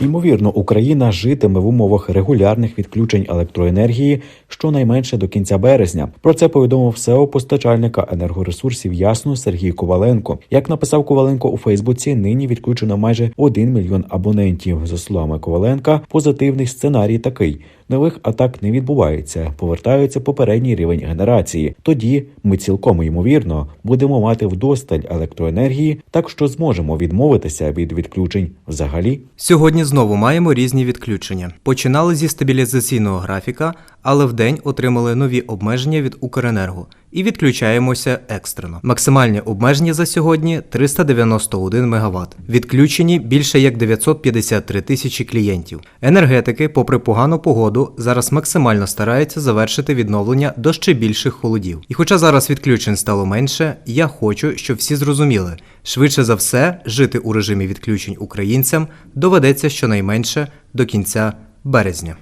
Ймовірно, Україна житиме в умовах регулярних відключень електроенергії щонайменше до кінця березня. Про це повідомив СЕО постачальника енергоресурсів Ясно Сергій Коваленко. Як написав Коваленко у Фейсбуці, нині відключено майже 1 мільйон абонентів. За словами Коваленка, позитивний сценарій такий: нових атак не відбувається, повертаються попередній рівень генерації. Тоді ми цілком ймовірно будемо мати вдосталь електроенергії, так що зможемо відмовитися від відключень взагалі. Сьогодні знову маємо різні відключення. Починали зі стабілізаційного графіка, але вдень отримали нові обмеження від Укренерго і відключаємося екстрено. Максимальні обмеження за сьогодні 391 МВт. Відключені більше як 953 тисячі клієнтів. Енергетики, попри погану погоду, зараз максимально стараються завершити відновлення до ще більших холодів. І хоча зараз відключень стало менше, я хочу, щоб всі зрозуміли, швидше за все, жити у режимі відключень українцям доведеться щонайменше до кінця березня.